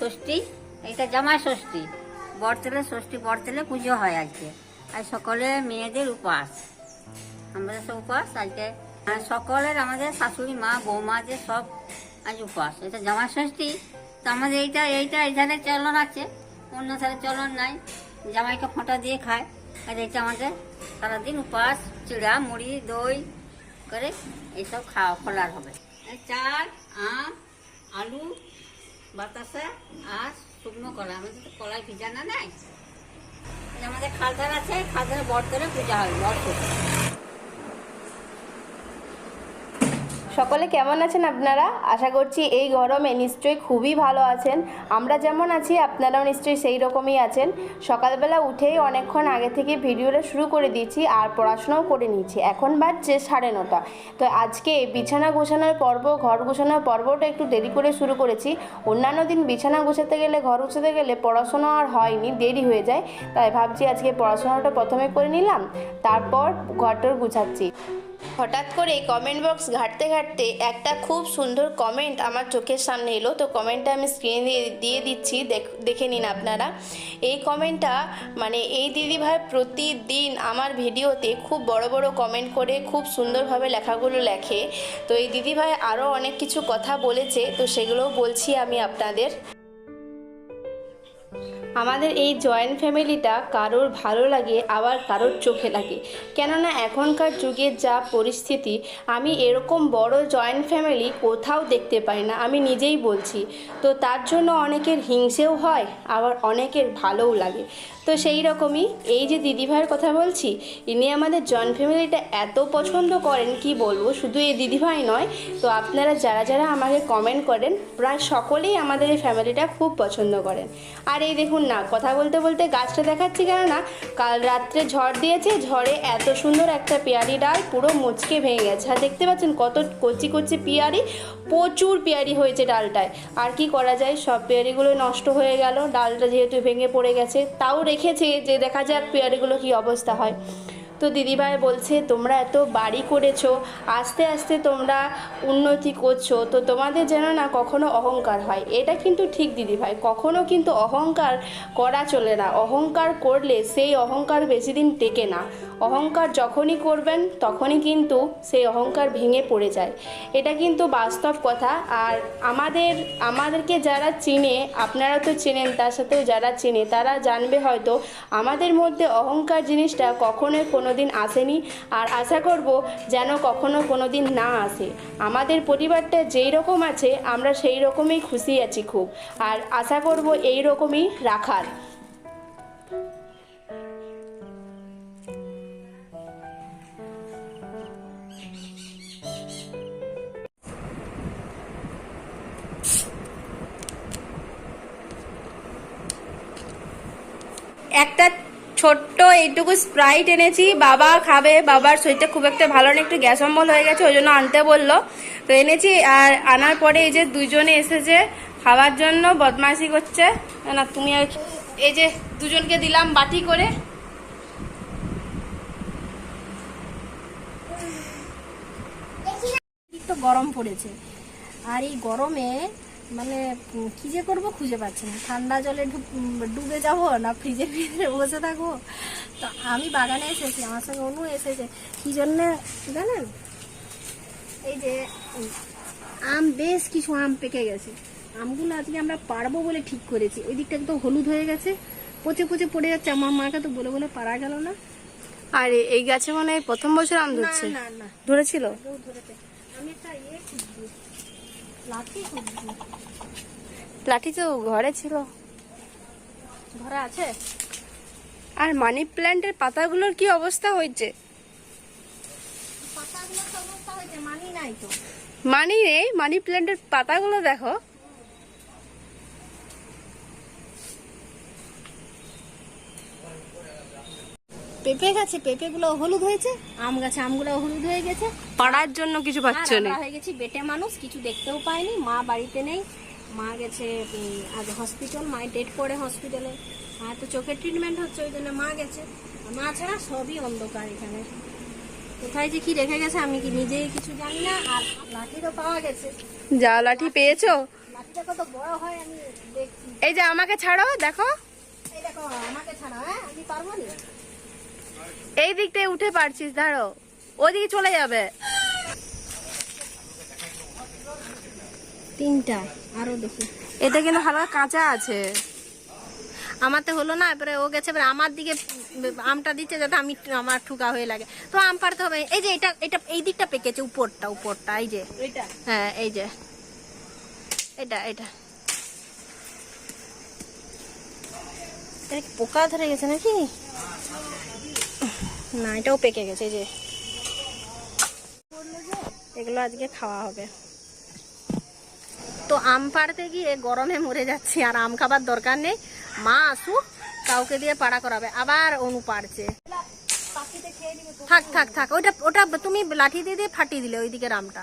ষষ্ঠী এটা জামাই ষষ্ঠী। বরতেলে ষষ্ঠী বরতেলে পুজো হয় আজকে। আজ সকলে মেয়েদের উপাস। আমাদের সব উপাস আজকে। আর সকলের আমাদের শাশুড়ি মা, বৌমা যে সব আজ উপাস। এটা জামাই ষষ্ঠী। তো আমাদের এইটা এইটা এই ধারে চলন আছে। অন্য ধারে চলন নাই। জামাইকে ফোঁটা দিয়ে খায়। আর এটা আমাদের সারাদিন উপাস, চিড়া, মুড়ি, দই করে এইসব খাওয়া, খোলার হবে। চাল, আম, আলু বাতাসা আর শুকনো কলা। আমাদের তো কলাই ভিজানা নাই। আমাদের খালধার আছে, খালধারে বট ধরে পূজা হয় বট পূজা সকলে কেমন আছেন আপনারা? আশা করছি এই গরমে নিশ্চয়ই খুবই ভালো আছেন। আমরা যেমন আছি, আপনারাও নিশ্চয়ই সেই রকমই আছেন। সকালবেলা উঠেই অনেকক্ষণ আগে থেকে ভিডিওটা শুরু করে দিয়েছি আর পড়াশোনাও করে নিয়েছি। এখন বাজছে সাড়ে নটা। তো আজকে বিছানা গোছানোর পর্ব, ঘর গোছানোর পর্বটা একটু দেরি করে শুরু করেছি। অন্যান্য দিন বিছানা গোছাতে গেলে, ঘর গোছাতে গেলে পড়াশোনা আর হয়নি, দেরি হয়ে যায়। তাই ভাবছি আজকে পড়াশোনাটা প্রথমে করে নিলাম, তারপর ঘরটর গুছাচ্ছি। হঠাৎ করে কমেন্ট বক্স ঘাঁটতে ঘাঁটতে একটা খুব সুন্দর কমেন্ট আমার চোখের সামনে এলো। তো কমেন্টটা আমি স্ক্রিনে দিয়ে দিয়ে দিচ্ছি, দেখ- নিন আপনারা। এই কমেন্টটা মানে এই দিদিভাই প্রতিদিন আমার ভিডিওতে খুব বড় বড় কমেন্ট করে, খুব সুন্দরভাবে লেখাগুলো লেখে। তো এই দিদিভাই আরও অনেক কিছু কথা বলেছে, তো সেগুলোও বলছি আমি আপনাদের। আমাদের এই জয়েন্ট ফ্যামিলিটা কারোর ভালো লাগে, আবার কারোর চোখে লাগে। কেননা এখনকার যুগের যা পরিস্থিতি, আমি এরকম বড় জয়েন্ট ফ্যামিলি কোথাও দেখতে পাই না, আমি নিজেই বলছি। তো তার জন্য অনেকের হিংসেও হয়, আবার অনেকের ভালোও লাগে। তো সেই রকমই এই যে দিদিভাইয়ের কথা বলছি, ইনি আমাদের জয়েন্ট ফ্যামিলিটা এত পছন্দ করেন, কি বলব? শুধু এই দিদিভাই নয়, তো আপনারা যারা যারা আমাকে কমেন্ট করেন, প্রায় সকলেই আমাদের এই ফ্যামিলিটা খুব পছন্দ করেন। আর এই দেখুন না, কথা বলতে বলতে গাছটা দেখাচ্ছি কেননা, কাল রাত্রে ঝড় দিয়েছে, ঝড়ে এত সুন্দর একটা পেয়ারি ডাল পুরো মুচকে ভেঙে গেছে। আর দেখতে পাচ্ছেন কত কচি কচি পেয়ারি, প্রচুর পেয়ারি হয়েছে ডালটায়। আর কি করা যায়, সব পেয়ারিগুলো নষ্ট হয়ে গেল, ডালটা যেহেতু ভেঙে পড়ে গেছে, তাও রেখেছে যে দেখা যাক পেয়ারিগুলো কি অবস্থা হয়। তো দিদিভাই বলছে, তোমরা এত বাড়ি করেছ, আস্তে আস্তে তোমরা উন্নতি করছ, তো তোমাদের যেন না কখনো অহংকার হয়। এটা কিন্তু ঠিক দিদিভাই, কখনো কিন্তু অহংকার করা চলে না। অহংকার করলে সেই অহংকার বেশি দিন টেকে না। অহংকার যখনই করবেন, তখনই কিন্তু সেই অহংকার ভেঙে পড়ে যায়। এটা কিন্তু বাস্তব কথা। আর আমাদের, আমাদেরকে যারা চিনে, আপনারা তো চেনেন, তার সাথেও যারা চেনে, তারা জানবে হয়তো আমাদের মধ্যে অহংকার জিনিসটা কখনোই কোনো দিন আসেনি আর আশা করব যেন কখনো কোনো দিন না আসে। আমাদের পরিবারটা যেই রকম আছে, আমরা সেই রকমই খুশি আছি খুব। আর আশা করব এই রকমই রাখার। একটা ছোট্ট এইটুকু স্প্রাইট এনেছি। বাবা খাবে, বাবার শরীরটা খুব একটা ভালো না, একটু গ্যাস অম্বল হয়ে গেছে, ওই জন্য আনতে বলল। তো এনেছি, আর আনার পরে এই যে দুজনে এসেছে, খাওয়ার জন্য বদমাইশি করছে। না তুমি আর এই যে দুজনকে দিলাম বাটি করে। গরম পড়েছে। আর এই গরমে মানে কি যে করব খুঁজে পাচ্ছি না। ঠান্ডা জলে ডুবে যাব না ফ্রিজের ভিতরে বসে থাকব? তো আমি বাগানে এসেছি আমার সঙ্গে অনু এসেছে। কি জন্য জানেন? এই যে আম বেশ কিছু আম পেকে গেছে। আমগুলো আজকে আমরা পারব বলে ঠিক করেছি। ওই দিকটা একদম হলুদ হয়ে গেছে। পচে পচে পড়ে যাচ্ছে। আমার মাকে তো বলে বলে পারা গেল না। আর এই গাছে মনে হয় প্রথম বছর আম ধরছে। না না। ধরেছিল? ধরেছে। আমি একটা ইয়ে লাঠি তো ঘরে ছিল। ঘরে আছে? আর মানি প্ল্যান্টের পাতাগুলোর কি অবস্থা হয়েছে মানি নাই তো। মানি নেই মানি প্ল্যান্টের পাতাগুলো দেখো। পেঁপে গাছে পেঁপে গুলো হলুদ হয়েছে? আম গাছে আমগুলো হলুদ হয়ে গেছে। পাড়ার জন্য কিছু পাচ্ছ না হয়ে গেছি বেটে মানুষ কিছু দেখতেও পাইনি। মা বাড়িতে নেই মা গেছে আজ হসপিটাল মায়ের ডেট পড়ে হসপিটালে মায়ের তো চোখের ট্রিটমেন্ট হচ্ছে ওই জন্য মা গেছে। মা ছাড়া সবই অন্ধকার এখানে। কোথায় যে কি রেখে গেছে আমি কি নিজেই কিছু জানি না। আর লাঠিরও পাওয়া গেছে। যা লাঠি পেয়েছ? এটা কত বড় হয় আমি দেখছি। এই যে আমাকে ছাড়ো দেখো। এই দেখো আমাকে ছাড়া হ্যাঁ? আমি পারব না? এই দিকটায় উঠে পারছিস দাঁড়ো। ওদিকে চলে যাবে। তিনটা আরও দেখি। এটা কিন্তু হালকা কাঁচা আছে। আমার তো হলো না এবারে ও গেছে এবারে আমার দিকে আমটা দিচ্ছে যাতে আমি আমার ঠুকা হয়ে লাগে। তো আম পারতে হবে। এই যে এটা এটা এই দিকটা পেকেছে উপরটা উপরটা এই যে। হ্যাঁ এই যে। এটা এটা। এটা পোকা ধরে গেছে নাকি? না, এটাও পেকে গেছে যে। এগুলো আজকে খাওয়া হবে। তো আম পাড়তে গিয়ে গরমে মরে যাচ্ছি, আর আম খাবার দরকার নেই। মা আসুক, কাউকে দিয়ে পাড়া করাবে, আবার অনু পাড়ছে। থাক থাক থাক ওটা ওটা তুমি লাঠি দিয়ে দিয়ে ফাটিয়ে দিলে ওইদিকে আমটা।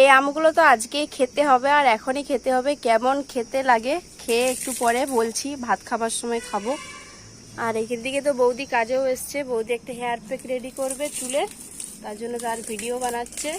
এই আমগুলো তো আজকেই খেতে হবে, আর এখনই খেতে হবে, কেমন খেতে লাগে, খেয়ে একটু পরে বলছি, ভাত খাবার সময় খাব। আর এখান দিকে তো বৌদি কাজেও এসছে। বৌদি একটা হেয়ার প্যাক রেডি করবে চুলে। তার জন্য তার ভিডিও বানাচ্ছে।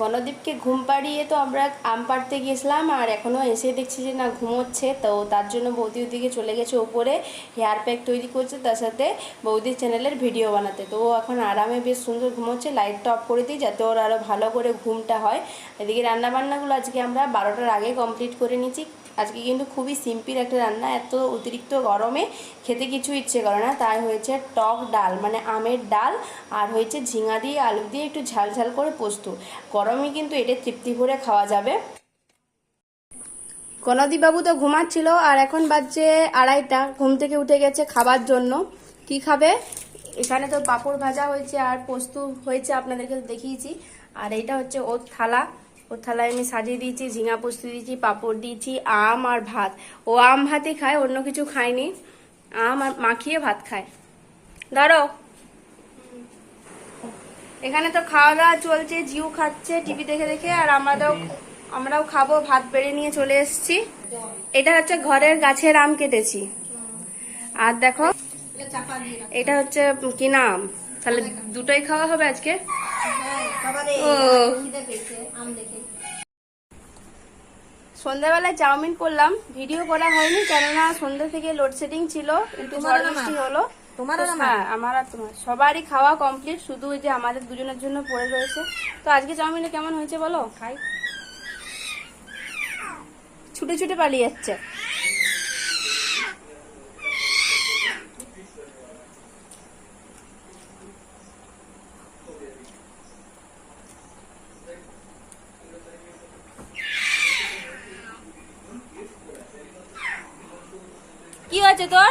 গণদীপকে ঘুম পাড়িয়ে তো আমরা আম পাড়তে গিয়েছিলাম আর এখনও এসে দেখছি যে না ঘুমোচ্ছে। তো তার জন্য বৌদি ওদিকে চলে গেছে ওপরে হেয়ার প্যাক তৈরি করছে। তার সাথে বৌদির চ্যানেলের ভিডিও বানাতে। তো ও এখন আরামে বেশ সুন্দর ঘুমোচ্ছে। লাইটটা অফ করে দিই যাতে ওর আরও ভালো করে ঘুমটা হয়। এদিকে রান্নাবান্নাগুলো আজকে আমরা বারোটার আগে কমপ্লিট করে নিয়েছি। আজকে কিন্তু খুবই সিম্পল একটা রান্না, এত অতিরিক্ত গরমে খেতে কিছু ইচ্ছে করে না। তাই হয়েছে টক ডাল মানে আমের ডাল আর হয়েছে ঝিঙা দিয়ে, আলু দিয়ে একটু ঝাল ঝাল করে পোস্ত। গরমে কিন্তু এটা তৃপ্তি ভরে খাওয়া যাবে। বাবু তো ঘুমাচ্ছিল আর এখন বাজছে আড়াইটা, ঘুম থেকে উঠে গেছে খাবার জন্য। কি খাবে? এখানে তো পাঁপড় ভাজা হয়েছে আর পোস্ত হয়েছে, আপনাদেরকে দেখিয়েছি। আর এইটা হচ্ছে ওর থালা। ওর থালায় আমি সাজিয়ে দিয়েছি ঝিঙা পোস্ত দিয়েছি পাঁপড় দিয়েছি আম আর ভাত। ও আম ভাতই খায় অন্য কিছু খায়নি। আম আর মাখিয়ে ভাত খায়। ধরো এখানে তো খাওয়া দাওয়া চলছে জিউ খাচ্ছে টিভি দেখে দেখে আর আমরাও আমরাও খাব ভাত বেড়ে নিয়ে চলে এসেছি। এটা হচ্ছে ঘরের গাছের আম কেটেছি। আর দেখো এটা হচ্ছে কি নাম? তাহলে দুটোই খাওয়া হবে আজকে? সন্ধ্যাবেলায় চাউমিন করলাম ভিডিও করা হয়নি কেননা সন্ধ্যা থেকে লোডশেডিং ছিল একটু ঝড় বৃষ্টি হলো। তোমার হ্যাঁ আমার আর তোমার সবারই খাওয়া কমপ্লিট শুধু ওই যে আমাদের দুজনের জন্য পড়ে রয়েছে। তো আজকে চাউমিনটা কেমন হয়েছে বলো? খাই। ছুটে ছুটে পালিয়ে যাচ্ছে কি হয়েছে তোর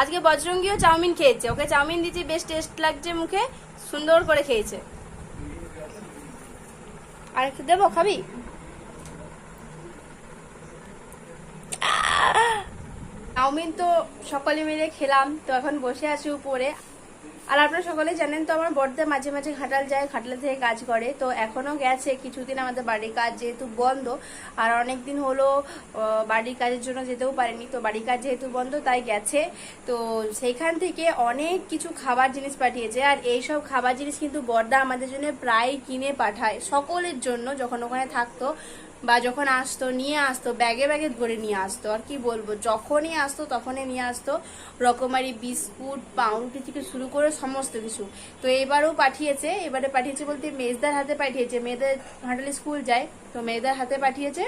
আজকে বজরঙ্গিও চাউমিন খেয়েছে। ওকে চাউমিন দিচ্ছি বেশ টেস্ট লাগছে মুখে, সুন্দর করে খেয়েছে। আর একটু দেবো, খাবি? চাউমিন তো সকলে মিলে খেলাম, তো এখন বসে আছি উপরে। আর আপনারা সকলেই জানেন তো আমার বড়দা মাঝে মাঝে ঘাটাল যায়, ঘাটাল থেকে কাজ করে। তো এখনও গেছে কিছুদিন আমাদের বাড়ির কাজ যেহেতু বন্ধ। আর অনেক দিন হলো বাড়ির কাজের জন্য যেতেও পারেনি। তো বাড়ির কাজ যেহেতু বন্ধ, তাই গেছে। তো সেইখান থেকে অনেক কিছু খাবার জিনিস পাঠিয়েছে। আর এই সব খাবার জিনিস কিন্তু বড়দা আমাদের জন্য প্রায় কিনে পাঠায় সকলের জন্য, যখন ওখানে থাকতো। বা যখন আসতো, নিয়ে আসতো, ব্যাগে ব্যাগে ভরে নিয়ে আসতো। আর কি বলব, যখনই আসতো, তখনই নিয়ে আসতো। রকমারি বিস্কুট, পাউরুটি থেকে শুরু করে সমস্ত কিছু। তো এবারও পাঠিয়েছে, এবারে পাঠিয়েছে বলতে মেজদার হাতে পাঠিয়েছে। মেয়েদের হাঁটালি স্কুল যায়, তো মেয়েদের হাতে পাঠিয়েছে।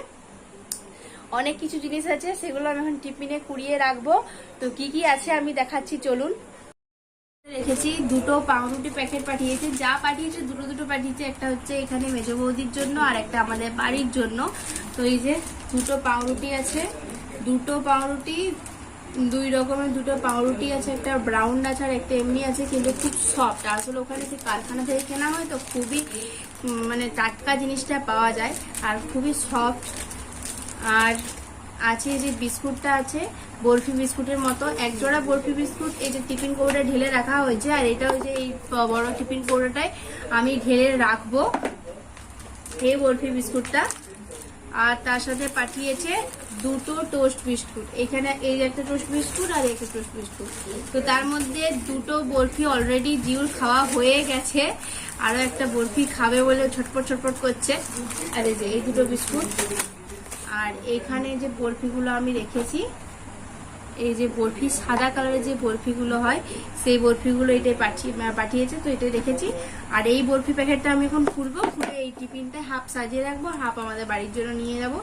অনেক কিছু জিনিস আছে, সেগুলো আমি এখন টিফিনে কুড়িয়ে রাখব। তো কি কি আছে আমি দেখাচ্ছি, চলুন। রেখেছি, দুটো পাউরুটি প্যাকেট পাঠিয়েছে, যা পাঠিয়েছে, দুটো দুটো পাঠিয়েছে, একটা হচ্ছে এখানে মেজো বৌদির জন্য আর একটা আমাদের বাড়ির জন্য। তো এই যে দুটো পাউরুটি আছে, দুটো পাউরুটি, দুই রকমের দুটো পাউরুটি আছে, একটা ব্রাউন আছে আর একটা এমনি আছে, কিন্তু খুব সফট আসলে ওখানে যে কারখানা থেকে কেনা হয় তো খুবই মানে টাটকা জিনিসটা পাওয়া যায়, আর খুবই সফট আর আছে যে বিস্কুটটা আছে, বরফি বিস্কুটের মতো। এক জোড়া বরফি বিস্কুট, এই যে টিফিন কৌড়ে ঢেলে রাখা হয়েছে, আর এটা যে এই বড় টিফিন কৌড়াটায় আমি ঢেলে রাখব, এই বরফি বিস্কুটটা। আর তার সাথে পাঠিয়েছে দুটো টোস্ট বিস্কুট। এখানে এই একটা টোস্ট বিস্কুট আর একটা টোস্ট বিস্কুট। তো তার মধ্যে দুটো বরফি অলরেডি জিউর খাওয়া হয়ে গেছে আরও একটা বরফি খাবে বলে ছটপট ছটপট করছে। আর এই যে এই দুটো বিস্কুট। আর এখানে যে বরফিগুলো আমি রেখেছি, এই যে বরফি, সাদা কালারের যে বরফিগুলো হয়, সেই বরফিগুলো এটাই পাঠিয়ে পাঠিয়েছে, তো এটাই রেখেছি। আর এই বরফি প্যাকেটটা আমি এখন খুলবো, খুলে এই টিফিনটা হাফ সাজিয়ে রাখব হাফ আমাদের বাড়ির জন্য নিয়ে যাব।